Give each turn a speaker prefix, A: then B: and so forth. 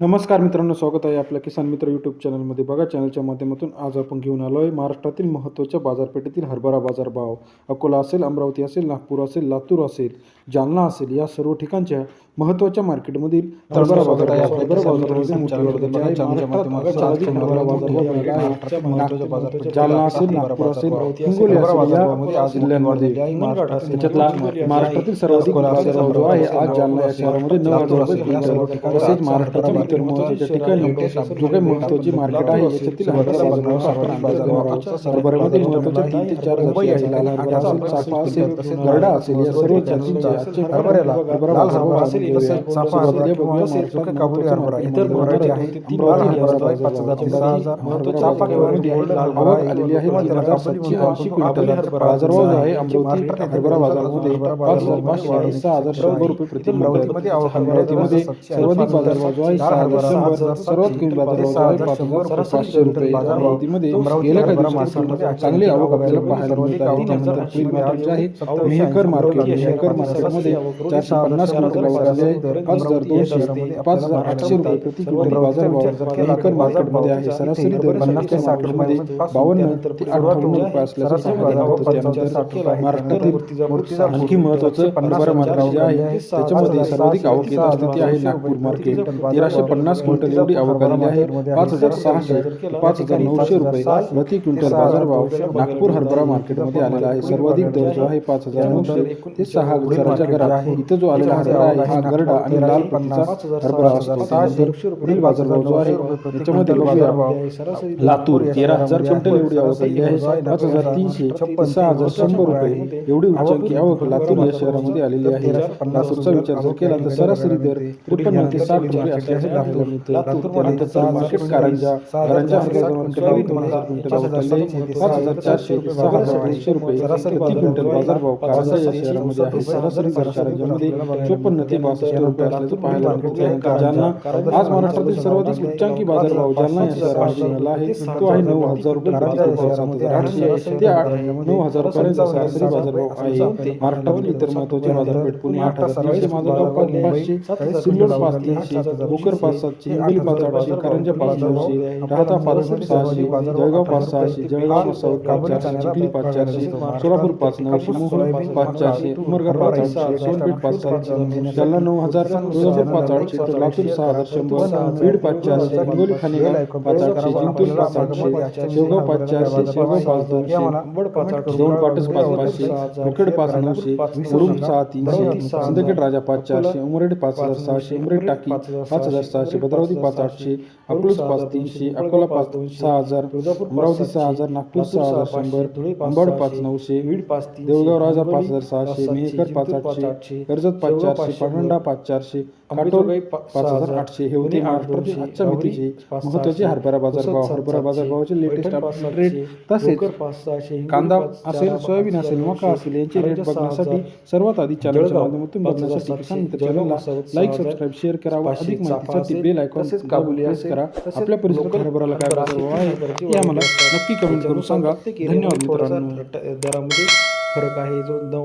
A: नमस्कार मित्रांनो स्वागत आहे आपल्या किसान मित्र यूट्यूब चॅनलमध्ये बघा चॅनलच्या माध्यमातून आज आपण घेऊन आलो आहे महाराष्ट्रातील महत्त्वाच्या बाजारपेठेतील हरभरा बाजारभाव. अकोला असेल अमरावती असेल नागपूर असेल लातूर असेल जालना असेल या सर्व ठिकाणच्या महत्त्वाच्या मार्केटमधील हरभरा बाजार जालना असेल नागपूर असेल हिंगोली असेल त्याच्यातला महाराष्ट्रातील सर्वाधिक जो आहे आज जालना या शहरामध्ये नऊ हजार तसेच महाराष्ट्रातील इतर महत्त्वाच्या ठिकाणी जो काही महत्त्वाची मार्केट आहे याच्यातील हरभरा बाजारभाव आपण अंदाज घेणार आहोत हरभऱ्यामध्ये महत्त्वाच्या तीन ते चार जाती आहेत लाल हरभरा असेल चाफा असेल गरडा असेल या सर्व जातींचे हरभऱ्याला हरभरा बाजारभाव असेल तसेच चाफा असेल बघूया सुका काबुली हरभरा इतर व्हरायटी आहे तीन हरभरा पाच हज़ार सहा हज़ार महत्त्वाची चाफा व्हरायटी आहे आवक आलेली आहे तीन हज़ार सातशे ऐंशी क्विंटल बाजारभाव आहे अमरावती हरभरा बाजारामध्ये पाच हज़ार पाचशे सहा हज़ार शंभर रुपये प्रति अमरावतीमध्ये सर्वाधिक बाजारभाव जो आहे सहा हजार शंभर सर्वात कमी बाजारभाव जो आहे पाच हजार पाचशे रुपये अमरावतीमध्ये गेल्या काही दिवसात चांगली आवक आपल्याला पाहायला मिळत. आहे त्यानंतर पुढील मार्केट जे आहे. मेहकर मार्केट मेहकर मार्केटमध्ये चारशे पन्नास क्विंटल आवक आली आहे. पाच हजार दोनशे पाच हजार आठशे रुपये प्रति क्विंटल बाजारभाव मेहकर मार्केटमध्ये आहे. सरासरी दर पन्नास ते साठ रुपये बावन्न ते अठ्ठावन्न रुपये असल्याचं पाहायला मिळतं त्यानंतर महाराष्ट्रातील आणखी महत्वाचं हरभरा मार्केट जे आहे त्याच्यामध्ये सर्वाधिक आवक येत असते ती आहे नागपूर मार्केट तेराशे पन्नास क्विंटल एवढी आवक आलेली आहे. पाच हजार सहाशे पाच हजार नऊशे रुपये प्रति क्विंटल बाजारभाव नागपूर हरभरा मार्केटमध्ये आलेला आहे. सर्वाधिक दर जो आहे पाच हजार नऊशे. ते सहा हजाराच्या घरात. इथं जो आलेला हरभरा आहे हा गरडा आणि लाल प्रतीचा हरभरा असतो. पुढील बाजारभाव जो आहे त्याच्यामध्ये बघूया. लातूर तेरा हजार क्विंटल एवढी आवक आली आहे. पाच हजार तीनशे सहा हजार शंभर रुपये. एवढी उच्चांकी आवक लातूर या शहरामध्ये आलेली आहे. लातूरचा विचार जर केला तर सरासरी दर त्रेपन्न ते साठ रुपये असल्याचे पाहायला मिळतं चारशे ते सहा हजार आठशे रुपये प्रति क्विंटल बाजारभाव कारंजा या शहरामध्ये आहे. सरासरी दर कारंजामध्ये चोपन्न ते बासष्ट रुपये असल्याचं पाहायला मिळतं त्यानंतर जालना आज महाराष्ट्रातील सर्वाधिक उच्चांकी बाजारभाव जालना या शहरामध्ये मिळाला आहे तो आहे नऊ हजार रुपये आठशे ते नऊ हजार पर्यंत सरासरी बाजारभाव आहे. महाराष्ट्रातील इतर महत्त्वाचे बाजारपेठ पुणे आठ हजार पाचशे सिल्लोड पाच तीनशे भोकर पाच सातशे हिंगोली पाच आठशे कारंजा पाच नऊशे राहता पाच सहाशे जळगाव पाच सहाशे जळगाव सौ पाच चारशे चिखली पाच चारशे सोलापूर पाच नऊशे पाच चारशे उमरगा पाच आठशे सोनपेठ पाच सातशे जालना नऊ हजार तुळजापूर पाच आठशे तर लातूर सहा हजार शंभर बीड पाच चारशे हिंगोली खानेगाव पाच आठशे जिंतूर पाच आठशे शेवगाव पाच चारशे शेवगाव पाच दोनशे दोन पाटस पाच पाचशे मुखेड पाच नऊशे मुरुम सहा तीनशे सिंदखेड राजा पाच चारशे उमरेड पाच हजार सहाशे उमरेड टाकी पाच हजार सहाशे भद्रावती पाच आठशे अकलूज पाच तीनशे अकोला पाच सहा हजार अमरावती सहा हजार नागपूर सहा हजार शंभर अंबड पाच नऊशे देऊळगाव राजा पाच हजार सहाशे मेहकर पाच आठशे कर्जत पाच चारशे पाटणा पाच चारशे काटोल पाच हजार आठशे हे होते महाराष्ट्रातील आजच्या मितीचे महत्त्वाचे हरभरा बाजारभाव हरभरा बाजारभावाचे लेटेस्ट अपडेट रेट तसेच कांदा असेल सोयाबीन असेल मका असेल यांचे रेट बघण्यासाठी सर्वात आधी चॅनलच्या माध्यमातून बघण्यासाठी किसान मित्र चॅनलला लाईक सबस्क्राईब शेअर करा व अधिक माहितीसाठी बेल आयकॉन प्रेस करा. आपल्या परिसरात हरभराला काय बाजारभाव आहे हे आम्हाला नक्की कमेंट करून सांगा. धन्यवाद मित्रांनो.
B: दरामध्ये फरक आहे जो नऊ